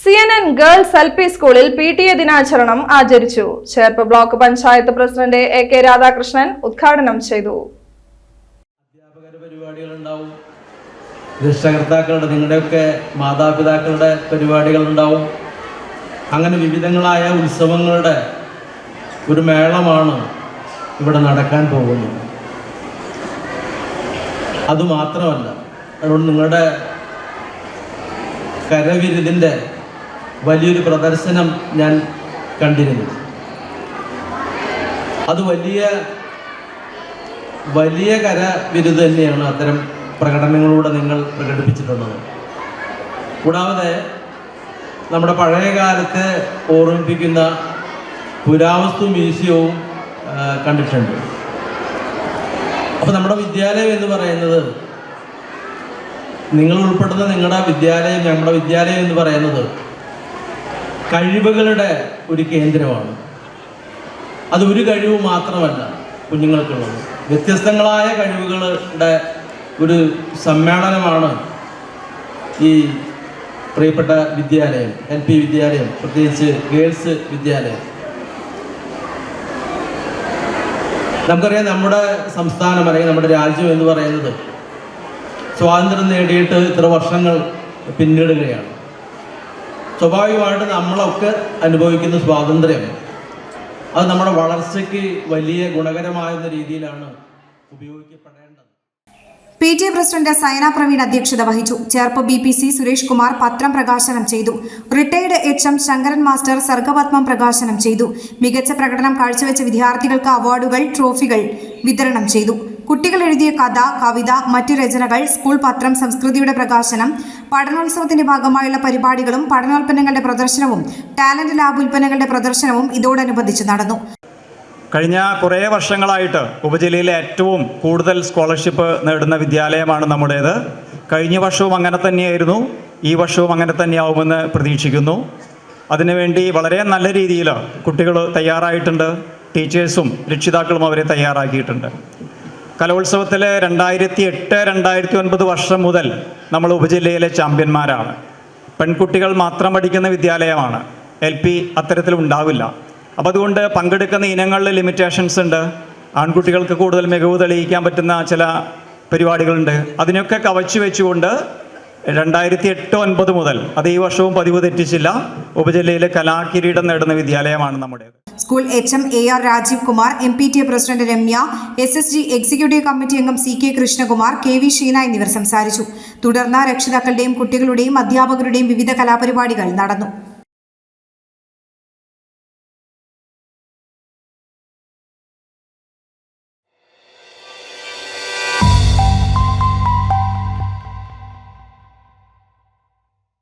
C N N girls L P സ്കൂളിൽ P T A ദിനാചരണം ആചരിച്ചു. Cherpu block panchayat president A K Radhakrishnan ഉദ്ഘാടനം ചെയ്തു. പരിപാടികളുണ്ടാവും. രക്ഷകർത്താക്കളുടെ നിങ്ങളുടെയൊക്കെ മാതാപിതാക്കളുടെ പരിപാടികളുണ്ടാവും. അങ്ങനെ വിവിധങ്ങളായ ഉത്സവങ്ങളുടെ ഒരു മേളമാണ് ഇവിടെ നടക്കാൻ പോകുന്നത്. അതുമാത്രമല്ല അതുകൊണ്ട് നിങ്ങളുടെ കരവിരുതിന്റെ വലിയൊരു പ്രദർശനം ഞാൻ കണ്ടിരുന്നു. അത് വലിയ വലിയ കര വിരുദ്ധ തന്നെയാണ് അത്തരം പ്രകടനങ്ങളിലൂടെ നിങ്ങൾ പ്രകടിപ്പിച്ചിട്ടുള്ളത്. കൂടാതെ നമ്മുടെ പഴയ കാലത്തെ ഓർമ്മിപ്പിക്കുന്ന പുരാവസ്തു മ്യൂസിയവും കണ്ടിട്ടുണ്ട്. അപ്പോൾ നമ്മുടെ വിദ്യാലയം എന്ന് പറയുന്നത് നിങ്ങൾ ഉൾപ്പെടുന്ന നിങ്ങളുടെ വിദ്യാലയം ഞങ്ങളുടെ വിദ്യാലയം എന്ന് പറയുന്നത് കഴിവുകളുടെ ഒരു കേന്ദ്രമാണ്. അത് ഒരു കഴിവ് മാത്രമല്ല കുഞ്ഞുങ്ങൾക്കുള്ളത്. വ്യത്യസ്തങ്ങളായ കഴിവുകളുടെ ഒരു സമ്മേളനമാണ് ഈ പ്രിയപ്പെട്ട വിദ്യാലയം എൽ പി വിദ്യാലയം പ്രത്യേകിച്ച് ഗേൾസ് വിദ്യാലയം. നമുക്കറിയാം നമ്മുടെ സംസ്ഥാനം അല്ലെങ്കിൽ നമ്മുടെ രാജ്യം എന്ന് പറയുന്നത് സ്വാതന്ത്ര്യം നേടിയിട്ട് ഇത്ര വർഷങ്ങൾ പിന്നിടുകയാണ്. സ്വാഭാവികമായിട്ട് നമ്മളൊക്കെ അനുഭവിക്കുന്ന സ്വാതന്ത്ര്യം. അത് നമ്മുടെ വളർച്ചയ്ക്ക് വലിയ ഗുണകരമാകുന്ന രീതിയിലാണ് ഉപയോഗിക്കപ്പെടേണ്ടത്. P T A president Saina Praveen അധ്യക്ഷത വഹിച്ചു. Cherpu B P C Suresh Kumar പത്രം പ്രകാശനം ചെയ്തു. Retired H M Sankaran master സർഗപത്മം പ്രകാശനം ചെയ്തു. മികച്ച പ്രകടനം കാഴ്ചവെച്ച വിദ്യാർത്ഥികൾക്ക് അവാർഡുകൾ ട്രോഫികൾ വിതരണം ചെയ്തു. കുട്ടികൾ എഴുതിയ കഥ കവിത മറ്റു രചനകൾ സ്കൂൾ പത്രം സംസ്കൃതിയുടെ പ്രകാശനം പഠനോത്സവത്തിന്റെ ഭാഗമായുള്ള പരിപാടികളും പഠനോൽപ്പന്നങ്ങളുടെ പ്രദർശനവും ടാലന്റ് ലാബ് ഉൽപ്പന്നങ്ങളുടെ പ്രദർശനവും ഇതോടനുബന്ധിച്ച് നടന്നു. കഴിഞ്ഞ കുറേ വർഷങ്ങളായിട്ട് ഉപജില്ലയിലെ ഏറ്റവും കൂടുതൽ സ്കോളർഷിപ്പ് നേടുന്ന വിദ്യാലയമാണ് നമ്മുടേത്. കഴിഞ്ഞ വർഷവും അങ്ങനെ തന്നെയായിരുന്നു. ഈ വർഷവും അങ്ങനെ തന്നെയാവുമെന്ന് പ്രതീക്ഷിക്കുന്നു. അതിനുവേണ്ടി വളരെ നല്ല രീതിയിൽ കുട്ടികൾ തയ്യാറായിട്ടുണ്ട്. ടീച്ചേഴ്സും രക്ഷിതാക്കളും അവരെ തയ്യാറാക്കിയിട്ടുണ്ട്. കലോത്സവത്തിൽ രണ്ടായിരത്തി എട്ട് രണ്ടായിരത്തി ഒൻപത് വർഷം മുതൽ നമ്മൾ ഉപജില്ലയിലെ ചാമ്പ്യന്മാരാണ്. പെൺകുട്ടികൾ മാത്രം പഠിക്കുന്ന വിദ്യാലയമാണ്. എൽ പി അത്തരത്തിൽ ഉണ്ടാവില്ല. അപ്പോൾ അതുകൊണ്ട് പങ്കെടുക്കുന്ന ഇനങ്ങളിൽ ലിമിറ്റേഷൻസ് ഉണ്ട്. ആൺകുട്ടികൾക്ക് കൂടുതൽ മികവ് തെളിയിക്കാൻ പറ്റുന്ന ചില പരിപാടികളുണ്ട്. അതിനൊക്കെ കവച്ചു വെച്ചുകൊണ്ട് രണ്ടായിരത്തി എട്ട് ഒൻപത് മുതൽ അത് ഈ വർഷവും പതിവ് തെറ്റിച്ചില്ല. ഉപജില്ലയിലെ കലാകിരീടം നേടുന്ന വിദ്യാലയമാണ് നമ്മുടേത് school H M A R Rajeev Kumar M P T A president Ramya S S G executive committee അംഗം C K Krishnakumar K V Sheena എന്നിവർ സംസാരിച്ചു. തുടർന്ന് രക്ഷിതാക്കളുടെയും കുട്ടികളുടെയും അധ്യാപകരുടെയും വിവിധ കലാപരിപാടികൾ നടന്നു.